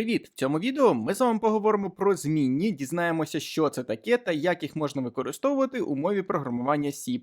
Привіт! В цьому відео ми з вами поговоримо про змінні, дізнаємося, що це таке та як їх можна використовувати у мові програмування C.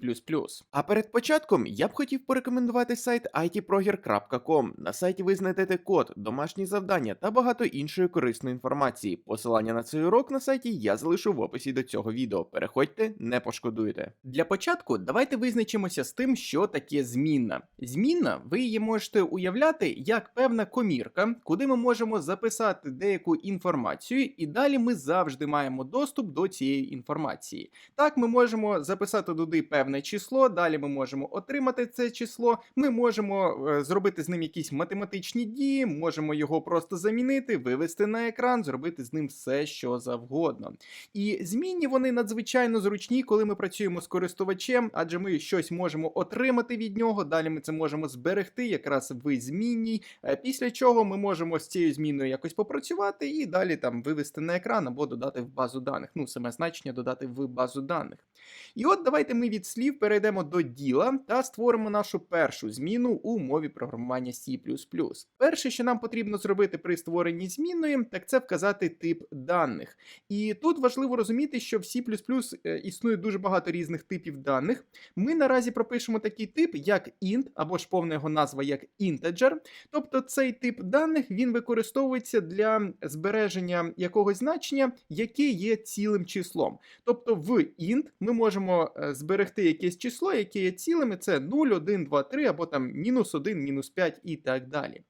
А перед початком я б хотів порекомендувати сайт itproger.com. На сайті ви знайдете код, домашні завдання та багато іншої корисної інформації. Посилання на цей урок на сайті я залишу в описі до цього відео. Переходьте, не пошкодуєте. Для початку давайте визначимося з тим, що таке змінна. Змінна, ви її можете уявляти як певна комірка, куди ми можемо записати деяку інформацію, і далі ми завжди маємо доступ до цієї інформації. Так, ми можемо записати туди певне число, далі ми можемо отримати це число, ми можемо е, зробити з ним якісь математичні дії, можемо його просто замінити, вивести на екран, зробити з ним все, що завгодно. І змінні вони надзвичайно зручні, коли ми працюємо з користувачем, адже ми щось можемо отримати від нього. Далі ми це можемо зберегти якраз в змінній. е, Після чого ми можемо з цією зміною якось попрацювати і далі там вивести на екран або додати в базу даних. Ну, саме значення додати в базу даних. І от давайте ми від слів перейдемо до діла та створимо нашу першу зміну у мові програмування C. Перше, що нам потрібно зробити при створенні змінної, так це вказати тип даних. І тут важливо розуміти, що в C е, існує дуже багато різних типів даних. Ми наразі пропишемо такий тип, як int, або ж повна його назва як integer. Тобто цей тип даних він використовується для збереження якогось значення, яке є цілим числом. Тобто в int ми можемо е, зберегти якесь число, яке є цілим, і це 0, 1, 2, 3, або там мінус 1, мінус 5 і так далі.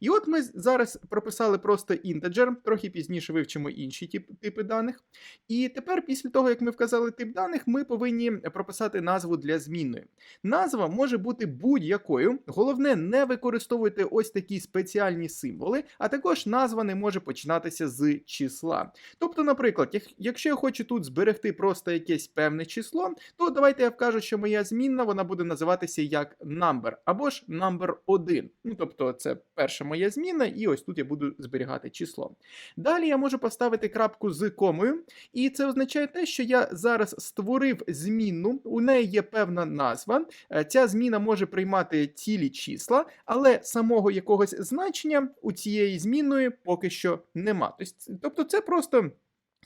І от ми зараз прописали просто інтеджер, трохи пізніше вивчимо інші типи даних. І тепер, після того, як ми вказали тип даних, ми повинні прописати назву для змінної. Назва може бути будь-якою. Головне, не використовуйте ось такі спеціальні символи, а також назва не може починатися з числа. Тобто, наприклад, якщо я хочу тут зберегти просто якесь певне число, то давайте я вкажу, що моя змінна вона буде називатися як number або ж number 1. Ну тобто, це перша моя зміна, і ось тут я буду зберігати число. Далі я можу поставити крапку з комою, і це означає те, що я зараз створив змінну, у неї є певна назва. Е, Ця зміна може приймати цілі числа, але самого якогось значення у цієї змінної поки що нема. Тобто, це просто.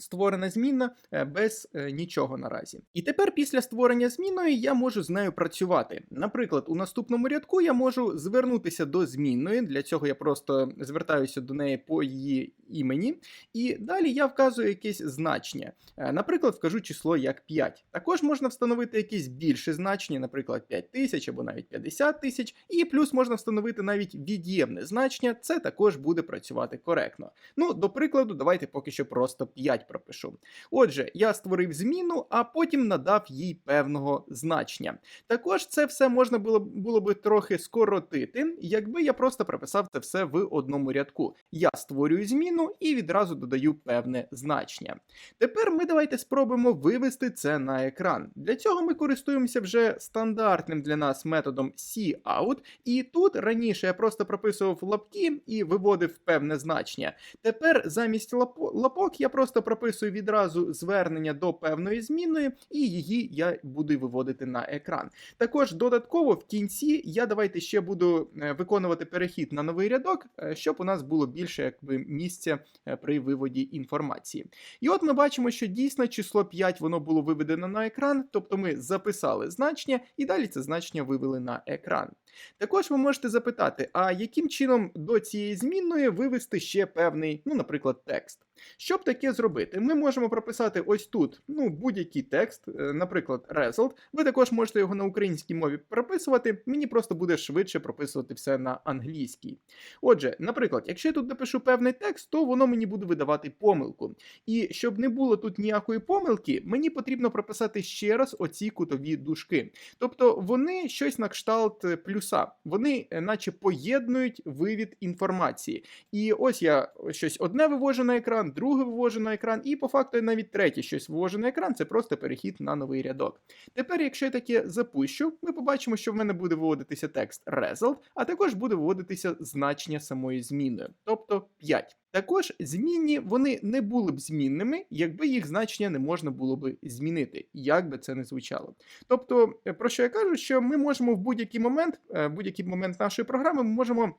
Створена змінна е, без е, нічого наразі. І тепер після створення змінної я можу з нею працювати. Наприклад, у наступному рядку я можу звернутися до змінної. Для цього я просто звертаюся до неї по її імені. І далі я вказую якесь значення. Е, Наприклад, вкажу число як 5. Також можна встановити якесь більше значення, наприклад, 5 тисяч або навіть 50 тисяч. І плюс можна встановити навіть від'ємне значення. Це також буде працювати коректно. Ну, до прикладу, давайте поки що просто 5 пропишу. Отже, я створив зміну, а потім надав їй певного значення. Також це все можна було, було би трохи скоротити, якби я просто прописав це все в одному рядку. Я створюю зміну і відразу додаю певне значення. Тепер ми давайте спробуємо вивести це на екран. Для цього ми користуємося вже стандартним для нас методом cout, і тут раніше я просто прописував лапки і виводив певне значення. Тепер замість лапок я просто прописую відразу звернення до певної змінної, і її я буду виводити на екран. Також додатково в кінці я давайте ще буду е, виконувати перехід на новий рядок, е, щоб у нас було більше якби місця е, при виводі інформації. І от ми бачимо, що дійсно число 5 воно було виведено на екран, тобто ми записали значення і далі це значення вивели на екран. Також ви можете запитати, а яким чином до цієї змінної вивести ще певний, ну, наприклад, текст. Щоб таке зробити, ми можемо прописати ось тут ну, будь-який текст, е, наприклад, result. Ви також можете його на українській мові прописувати. Мені просто буде швидше прописувати все на англійській. Отже, наприклад, якщо я тут напишу певний текст, то воно мені буде видавати помилку. І щоб не було тут ніякої помилки, мені потрібно прописати ще раз оці кутові дужки. Тобто вони щось на кшталт е, плюса, вони е, наче поєднують вивід інформації. І ось я щось одне вивожу на екран, друге вивожу на екран, і по факту навіть третє щось вивожу на екран, це просто перехід на новий рядок. Тепер, якщо я таке запущу, ми побачимо, що в мене буде виводитися текст result, а також буде виводитися значення самої зміни, тобто 5. Також змінні вони не були б змінними, якби їх значення не можна було б змінити, як би це не звучало. Тобто, е, про що я кажу, що ми можемо в будь-який момент, е, будь-який момент нашої програми, ми можемо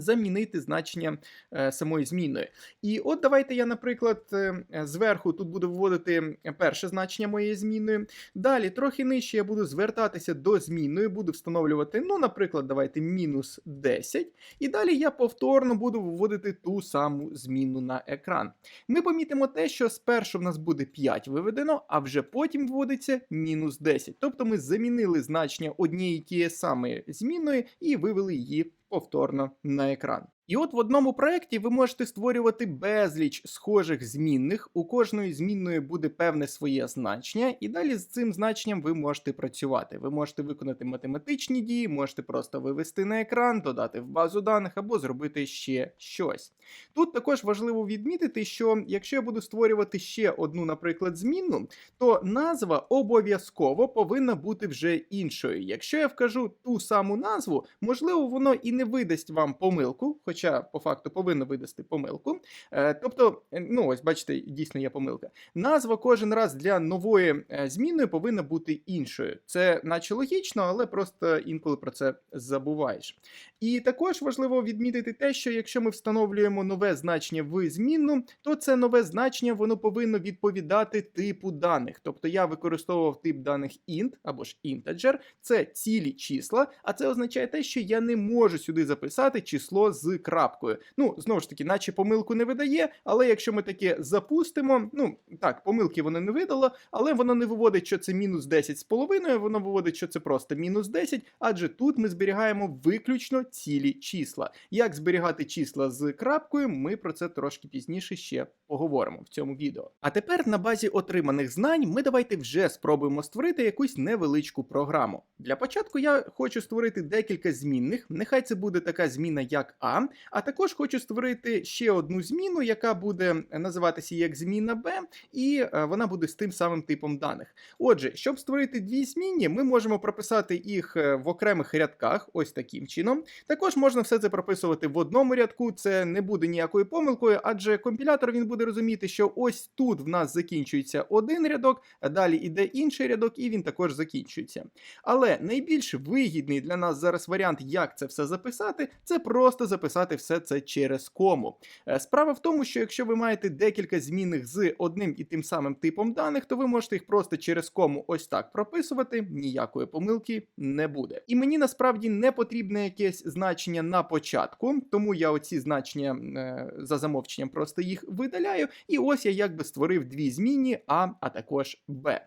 замінити значення е, самої змінної. І от давайте я, наприклад, е, зверху тут буду вводити перше значення моєї змінної. Далі, трохи нижче я буду звертатися до змінної, буду встановлювати, ну, наприклад, давайте мінус 10. І далі я повторно буду виводити ту саму зміну на екран. Ми помітимо те, що спершу в нас буде 5 виведено, а вже потім вводиться мінус 10. Тобто ми замінили значення однієї тієї самої змінної і вивели її повторно на екран. І от в одному проєкті ви можете створювати безліч схожих змінних. У кожної змінної буде певне своє значення, і далі з цим значенням ви можете працювати. Ви можете виконати математичні дії, можете просто вивести на екран, додати в базу даних або зробити ще щось. Тут також важливо відмітити, що якщо я буду створювати ще одну, наприклад, змінну, то назва обов'язково повинна бути вже іншою. Якщо я вкажу ту саму назву, можливо, воно і не видасть вам помилку, хоча по факту повинно видасти помилку. Е, тобто, е, ну ось бачите, дійсно є помилка. Назва кожен раз для нової е, змінної повинна бути іншою. Це наче логічно, але просто інколи про це забуваєш. І також важливо відмітити те, що якщо ми встановлюємо нове значення в змінну, то це нове значення воно повинно відповідати типу даних. Тобто я використовував тип даних int або ж integer, це цілі числа, а це означає те, що я не можу сюди записати число з крапкою. Ну, знову ж таки, наче помилку не видає, але якщо ми таке запустимо, ну так, помилки воно не видало, але воно не виводить, що це мінус 10 з половиною, воно виводить, що це просто мінус 10, адже тут ми зберігаємо виключно цілі числа. Як зберігати числа з крапкою, ми про це трошки пізніше ще поговоримо в цьому відео. А тепер на базі отриманих знань ми давайте вже спробуємо створити якусь невеличку програму. Для початку я хочу створити декілька змінних. Нехай це буде така зміна, як А, а також хочу створити ще одну зміну, яка буде називатися як зміна Б, і е, вона буде з тим самим типом даних. Отже, щоб створити дві змінні, ми можемо прописати їх е, в окремих рядках, ось таким чином. Також можна все це прописувати в одному рядку, це не буде ніякою помилкою, адже компілятор він буде розуміти, що ось тут в нас закінчується один рядок, а далі йде інший рядок, і він також закінчується. Але найбільш вигідний для нас зараз варіант, як це все записати, це просто записати все це через кому. Е, Справа в тому, що якщо ви маєте декілька змінних з одним і тим самим типом даних, то ви можете їх просто через кому ось так прописувати, ніякої помилки не буде. І мені насправді не потрібне якесь значення на початку, тому я оці значення е, за замовченням просто їх видаляю. І ось я якби створив дві змінні А, а також Б.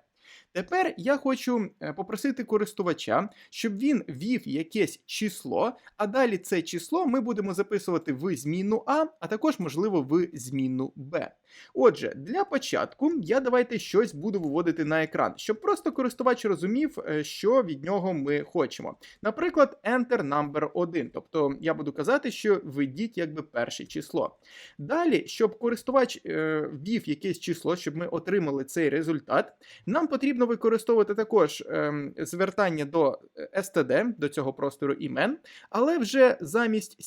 Тепер я хочу е, попросити користувача, щоб він ввів якесь число, а далі це число ми будемо записувати в змінну А, а також, можливо, в змінну Б. Отже, для початку я давайте щось буду виводити на екран, щоб просто користувач розумів, е, що від нього ми хочемо. Наприклад, Enter number 1. Тобто я буду казати, що введіть якби перше число. Далі, щоб користувач е, ввів якесь число, щоб ми отримали цей результат, нам потрібно використовувати також ем, звертання до std, до цього простору імен, але вже замість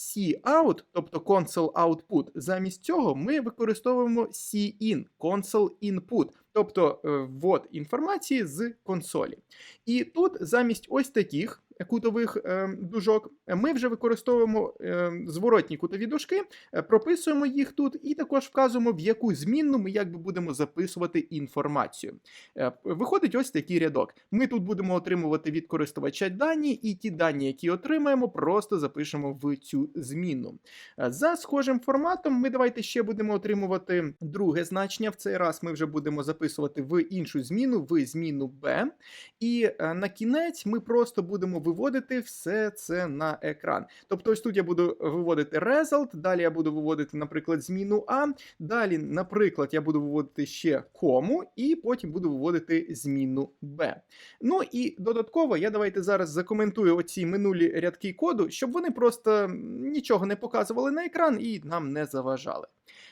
cout, тобто console output, замість цього ми використовуємо cin, console input, тобто е, ввод інформації з консолі. І тут замість ось таких кутових е, дужок ми вже використовуємо е, зворотні кутові дужки, е, прописуємо їх тут і також вказуємо, в яку змінну ми якби будемо записувати інформацію. Е, виходить ось такий рядок. Ми тут будемо отримувати від користувача дані, і ті дані, які отримаємо, просто запишемо в цю змінну. Е, За схожим форматом ми давайте ще будемо отримувати друге значення. В цей раз ми вже будемо записувати в іншу зміну, в зміну B. І е, на кінець ми просто будемо виводити все це на екран. Тобто, ось тут я буду виводити result, далі я буду виводити, наприклад, зміну А, далі, наприклад, я буду виводити ще кому, і потім буду виводити зміну Б. Ну і додатково я давайте зараз закоментую оці минулі рядки коду, щоб вони просто нічого не показували на екран і нам не заважали.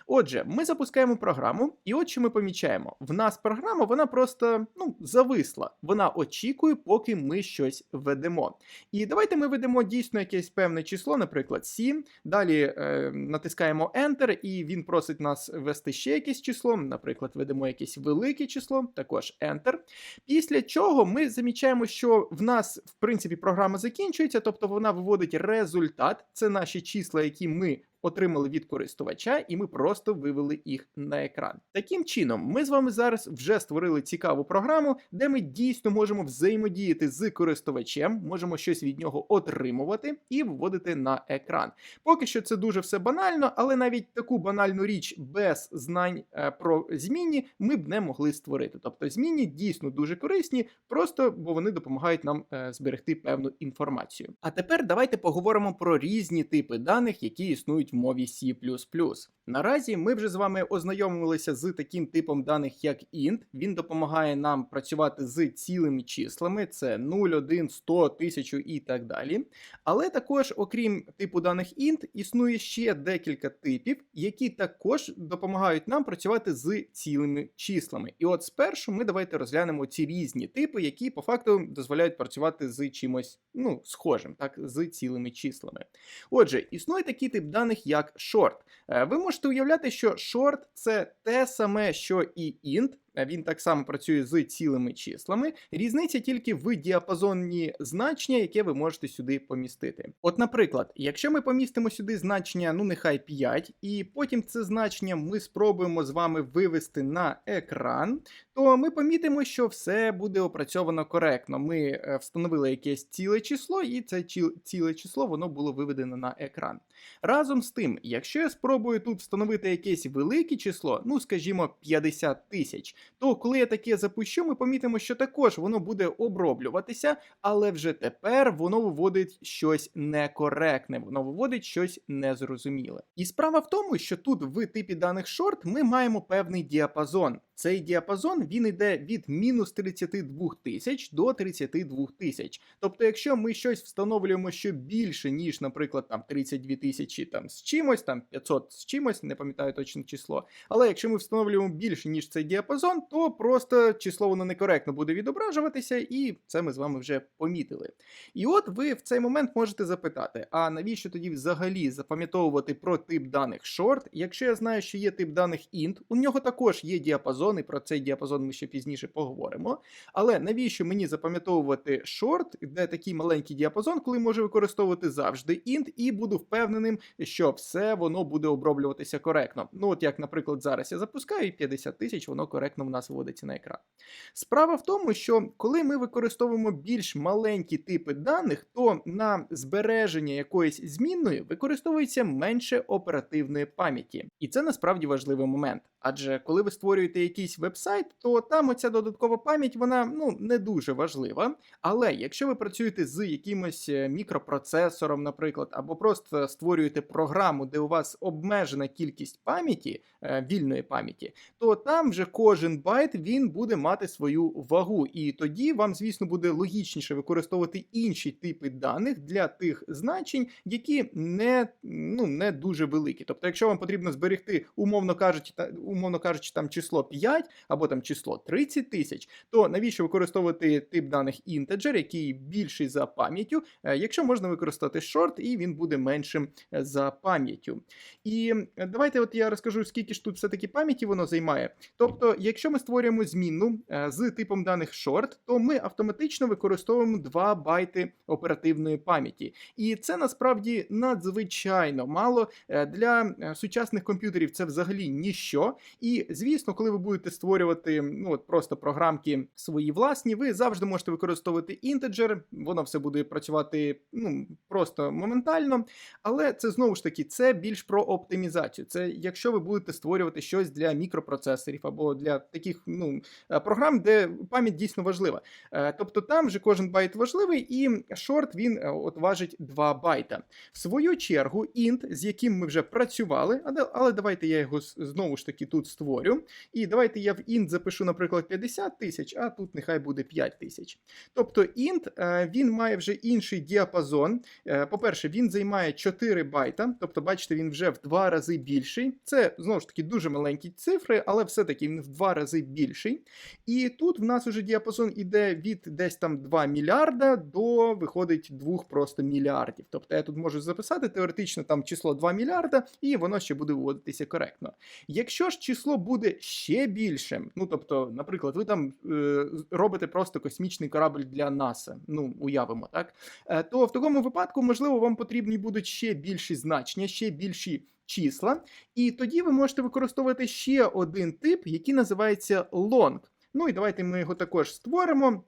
Отже, ми запускаємо програму, і от що ми помічаємо: в нас програма вона просто ну, зависла. Вона очікує, поки ми щось введемо. І давайте ми ведемо дійсно якесь певне число, наприклад, 7. Далі е, натискаємо Enter, і він просить нас ввести ще якесь число. Наприклад, ведемо якесь велике число, також Enter. Після чого ми замічаємо, що в нас, в принципі, програма закінчується, тобто вона виводить результат. Це наші числа, які ми отримали від користувача, і ми просто вивели їх на екран. Таким чином, ми з вами зараз вже створили цікаву програму, де ми дійсно можемо взаємодіяти з користувачем, можемо щось від нього отримувати і виводити на екран. Поки що це дуже все банально, але навіть таку банальну річ без знань е, про змінні ми б не могли створити. Тобто змінні дійсно дуже корисні, просто бо вони допомагають нам е, зберегти певну інформацію. А тепер давайте поговоримо про різні типи даних, які існують в мові C++. Наразі ми вже з вами ознайомилися з таким типом даних, як int. Він допомагає нам працювати з цілими числами: це 0, 1, 100, 1000 і так далі. Але також, окрім типу даних int, існує ще декілька типів, які також допомагають нам працювати з цілими числами. І от спершу ми давайте розглянемо ці різні типи, які по факту дозволяють працювати з чимось ну, схожим, так, з цілими числами. Отже, існує такий тип даних, як short. Е, Ви можете уявляти, що short – це те саме, що і int, він так само працює з цілими числами. Різниця тільки в діапазонні значення, яке ви можете сюди помістити. От, наприклад, якщо ми помістимо сюди значення, ну нехай 5, і потім це значення ми спробуємо з вами вивести на екран, то ми помітимо, що все буде опрацьовано коректно. Ми е, встановили якесь ціле число, і це ціле число воно було виведено на екран. Разом з тим, якщо я спробую тут встановити якесь велике число, ну скажімо, 50 тисяч то коли я таке запущу, ми помітимо, що також воно буде оброблюватися, але вже тепер воно виводить щось некоректне, воно виводить щось незрозуміле. І справа в тому, що тут в типі даних short ми маємо певний діапазон. Цей діапазон він йде від мінус 32 тисяч до 32 тисяч. Тобто, якщо ми щось встановлюємо, що більше, ніж, наприклад, там 32 тисячі там з чимось, там 500 з чимось, не пам'ятаю точне число. Але якщо ми встановлюємо більше, ніж цей діапазон, то просто число воно некоректно буде відображуватися, і це ми з вами вже помітили. І от ви в цей момент можете запитати: а навіщо тоді взагалі запам'ятовувати про тип даних short, якщо я знаю, що є тип даних int, у нього також є діапазон діапазон, і про цей діапазон ми ще пізніше поговоримо. Але навіщо мені запам'ятовувати шорт, де такий маленький діапазон, коли можу використовувати завжди int, і буду впевненим, що все воно буде оброблюватися коректно. Ну, от як, наприклад, зараз я запускаю, і 50 тисяч, воно коректно в нас виводиться на екран. Справа в тому, що коли ми використовуємо більш маленькі типи даних, то на збереження якоїсь змінної використовується менше оперативної пам'яті. І це насправді важливий момент. Адже коли ви створюєте якийсь веб-сайт, то там оця додаткова пам'ять вона ну не дуже важлива. Але якщо ви працюєте з якимось е, мікропроцесором, наприклад, або просто створюєте програму, де у вас обмежена кількість пам'яті, е, вільної пам'яті, то там вже кожен байт він буде мати свою вагу. І тоді вам, звісно, буде логічніше використовувати інші типи даних для тих значень, які не ну не дуже великі. Тобто, якщо вам потрібно зберегти, умовно кажучи, умовно кажучи, там число 5 або там число 30 тисяч, то навіщо використовувати тип даних integer, який більший за пам'яттю, е, якщо можна використати short, і він буде меншим е, за пам'яттю. І е, давайте от я розкажу, скільки ж тут все-таки пам'яті воно займає. Тобто, якщо ми створюємо змінну з типом даних short, то ми автоматично використовуємо 2 байти оперативної пам'яті. І це насправді надзвичайно мало для сучасних комп'ютерів. Це взагалі ніщо. І звісно, коли ви будете створювати ну от просто програмки свої власні, ви завжди можете використовувати інтеджер, воно все буде працювати ну просто моментально. Але це знову ж таки це більш про оптимізацію. Це якщо ви будете створювати щось для мікропроцесорів або для таких ну, е, програм, де пам'ять дійсно важлива. Е, тобто там вже кожен байт важливий, і шорт він е, от важить 2 байта. В свою чергу, int, з яким ми вже працювали, але давайте я його знову ж таки тут створю. І давайте я в int запишу, наприклад, 50 тисяч, а тут нехай буде 5 тисяч. Тобто int е, він має вже інший діапазон. Е, По-перше, він займає 4 байта, тобто, бачите, він вже в два рази більший. Це знову ж таки дуже маленькі цифри, але все-таки він в два рази більший. І тут в нас уже діапазон іде від десь там 2 мільярда до виходить 2 просто мільярдів. Тобто я тут можу записати теоретично там число 2 мільярда, і воно ще буде виводитися коректно. Якщо ж число буде ще більшим, ну тобто, наприклад, ви там е, робите просто космічний корабль для НАСА, ну уявимо, так, е, то в такому випадку, можливо, вам потрібні будуть ще більші значення, ще більші числа, і тоді ви можете використовувати ще один тип, який називається long. Ну і давайте ми його також створимо.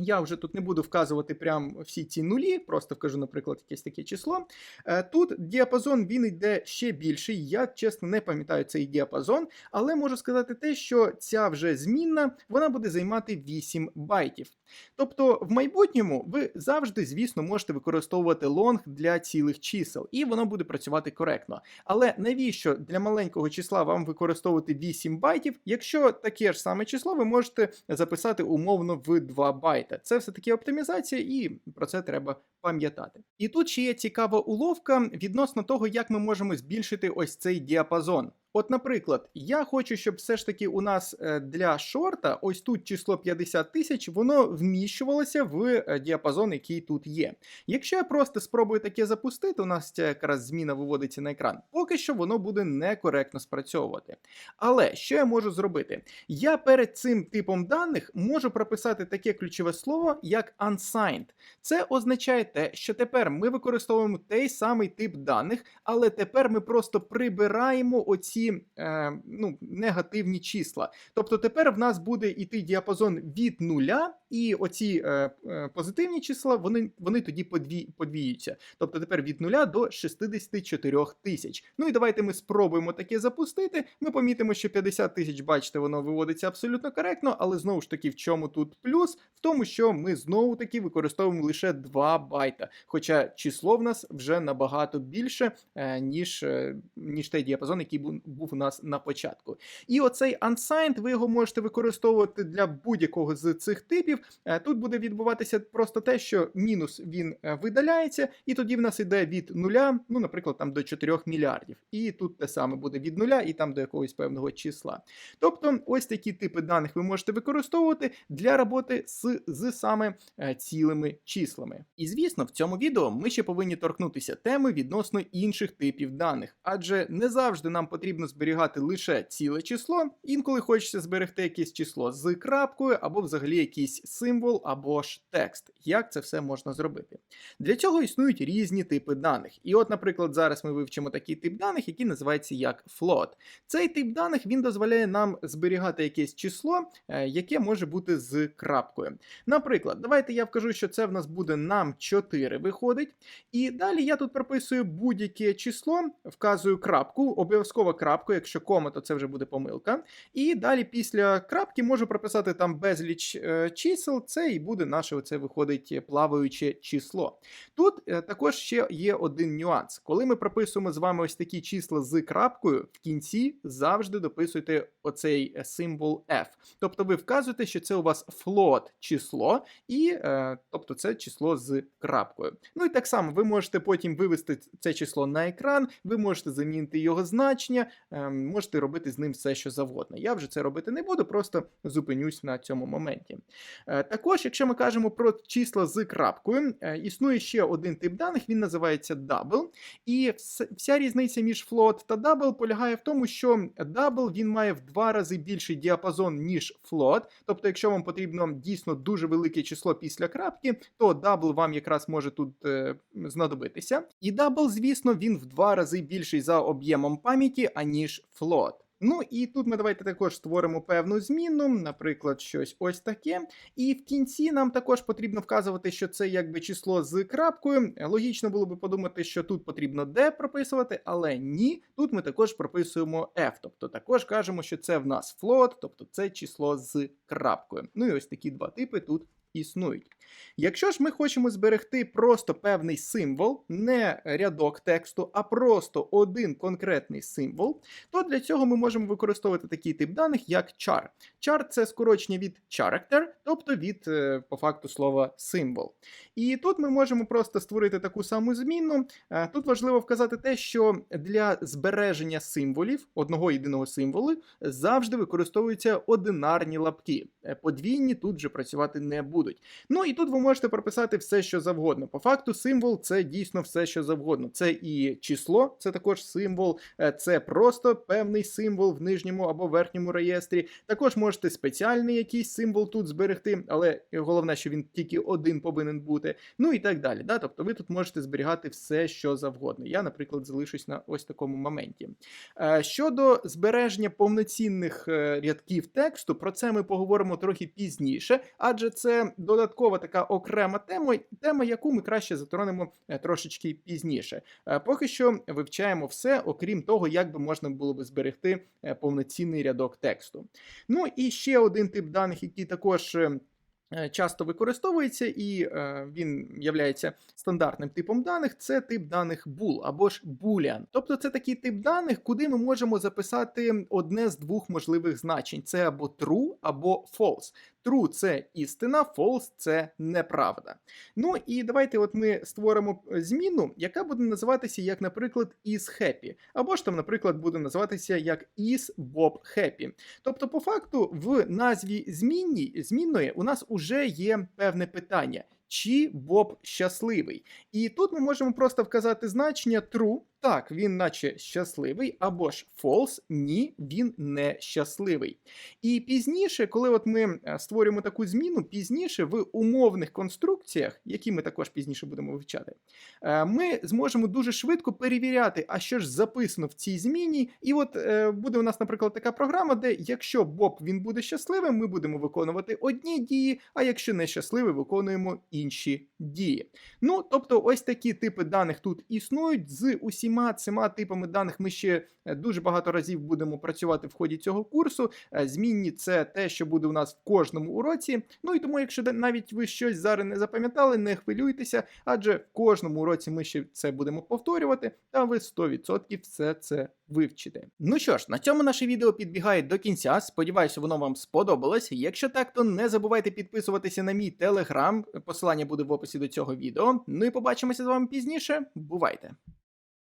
Я вже тут не буду вказувати прям всі ці нулі, просто вкажу, наприклад, якесь таке число. Е, Тут діапазон він йде ще більший. Я чесно не пам'ятаю цей діапазон, але можу сказати те, що ця вже змінна вона буде займати 8 байтів. Тобто, в майбутньому ви завжди, звісно, можете використовувати лонг для цілих чисел, і воно буде працювати коректно. Але навіщо для маленького числа вам використовувати 8 байтів, якщо таке ж саме число ви можете записати умовно в 2 байта? Це все таки оптимізація, і про це треба пам'ятати. І тут ще є цікава уловка відносно того, як ми можемо збільшити ось цей діапазон. От, наприклад, я хочу, щоб все ж таки у нас е, для шорта ось тут число 50 тисяч, воно вміщувалося в е, діапазон, який тут є. Якщо я просто спробую таке запустити, у нас ця якраз зміна виводиться на екран, поки що воно буде некоректно спрацьовувати. Але що я можу зробити? Я перед цим типом даних можу прописати таке ключове слово, як unsigned. Це означає те, що тепер ми використовуємо той самий тип даних, але тепер ми просто прибираємо оці е, ну, негативні числа. Тобто тепер в нас буде йти діапазон від нуля, і оці е, е, позитивні числа вони, вони тоді подві, подвіються. Тобто тепер від нуля до 64 тисяч. Ну і давайте ми спробуємо таке запустити. Ми помітимо, що 50 тисяч, бачите, воно виводиться абсолютно коректно, але знову ж таки, в чому тут плюс? В тому, що ми знову таки використовуємо лише 2 байта. Хоча число в нас вже набагато більше, е, ніж, е, ніж той діапазон, який був, був у нас на початку. І оцей unsigned, ви його можете використовувати для будь-якого з цих типів. Е, Тут буде відбуватися просто те, що мінус він е, видаляється, і тоді в нас іде від нуля, ну, наприклад, там до 4 мільярдів. І тут те саме буде від нуля і там до якогось певного числа. Тобто, ось такі типи даних ви можете використовувати для роботи з, з саме е, цілими числами. І звісно, в цьому відео ми ще повинні торкнутися теми відносно інших типів даних, адже не завжди нам потрібно зберігати лише ціле число, інколи хочеться зберегти якесь число з крапкою або взагалі якийсь символ або ж текст. Як це все можна зробити? Для цього існують різні типи даних. І от, наприклад, зараз ми вивчимо такий тип даних, який називається як float. Цей тип даних він дозволяє нам зберігати якесь число, е, яке може бути з крапкою. Наприклад, давайте я вкажу, що це в нас буде нам 4 виходить. І далі я тут прописую будь-яке число, вказую крапку, обов'язково крапку, якщо кома, то це вже буде помилка. І далі після крапки можу прописати там безліч е, чисел, це і буде наше оце виходить плаваюче число. Тут е, також ще є один нюанс. Коли ми прописуємо з вами ось такі числа з крапкою, в кінці завжди дописуйте оцей е, символ F. Тобто ви вказуєте, що це у вас float число, і е, тобто це число з крапкою. Ну і так само ви можете потім вивести це число на екран, ви можете замінити його значення, е, можете робити з ним все, що завгодно. Я вже це робити не буду, просто зупинюсь на цьому моменті. Е, Також, якщо ми кажемо про числа з крапкою, е, існує ще один тип даних, він називається double. І вся різниця між float та double полягає в тому, що double він має в два рази більший діапазон, ніж float. Тобто, якщо вам потрібно дійсно дуже велике число після крапки, то double вам якраз може тут е, знадобитися. І double, звісно, він в два рази більший за об'ємом пам'яті, аніж float. Ну і тут ми давайте також створимо певну зміну, наприклад, щось ось таке. І в кінці нам також потрібно вказувати, що це якби число з крапкою. Логічно було би подумати, що тут потрібно D прописувати, але ні. Тут ми також прописуємо F. Тобто також кажемо, що це в нас float, тобто це число з крапкою. Ну і ось такі два типи тут існують. Якщо ж ми хочемо зберегти просто певний символ, не рядок тексту, а просто один конкретний символ, то для цього ми можемо використовувати такий тип даних, як char. Char це скорочення від character, тобто від е, по факту слова символ. І тут ми можемо просто створити таку саму зміну. Е, Тут важливо вказати те, що для збереження символів одного єдиного символу завжди використовуються одинарні лапки. Е, Подвійні тут вже працювати не будуть. Ну і тут ви можете прописати все, що завгодно. По факту, символ це дійсно все, що завгодно. Це і число, це також символ, е, це просто певний символ в нижньому або верхньому реєстрі. Також можете спеціальний якийсь символ тут зберегти, але головне, що він тільки один повинен бути. Ну і так далі. Да? Тобто ви тут можете зберігати все, що завгодно. Я, наприклад, залишусь на ось такому моменті. Е, Щодо збереження повноцінних е, рядків тексту, про це ми поговоримо трохи пізніше, адже це додаткова така окрема тема, тема, яку ми краще затронемо е, трошечки пізніше. Е, Поки що вивчаємо все, окрім того, як би можна було би зберегти е, повноцінний рядок тексту. Ну і ще один тип даних, який також. Часто використовується і е, він являється стандартним типом даних. Це тип даних bool або ж boolean. Тобто це такий тип даних, куди ми можемо записати одне з двох можливих значень: це або true, або false. True – це істина, false – це неправда. Ну і давайте от ми створимо е, зміну, яка буде називатися як, наприклад, is happy. Або ж там, наприклад, буде називатися як is Bob happy. Тобто, по факту, в назві змінні, змінної у нас уже є певне питання. Чи Боб щасливий? І тут ми можемо просто вказати значення true, так, він наче щасливий, або ж false, ні, він не щасливий. І пізніше, коли от ми е, створюємо таку зміну, пізніше в умовних конструкціях, які ми також пізніше будемо вивчати, е, ми зможемо дуже швидко перевіряти, а що ж записано в цій зміні. І от е, буде у нас, наприклад, така програма, де якщо Боб він буде щасливим, ми будемо виконувати одні дії, а якщо не щасливий, виконуємо інші дії. Ну, тобто, ось такі типи даних тут існують. З усіма цими типами даних ми ще е, дуже багато разів будемо працювати в ході цього курсу. Е, Змінні це те, що буде у нас в кожному уроці. Ну і тому, якщо навіть ви щось зараз не запам'ятали, не хвилюйтеся, адже в кожному уроці ми ще це будемо повторювати, та ви 100% все це вивчите. Ну що ж, на цьому наше відео підбігає до кінця. Сподіваюся, воно вам сподобалось. Якщо так, то не забувайте підписуватися на мій телеграм. Посилання буде в описі до цього відео. Ну і побачимося з вами пізніше. Бувайте!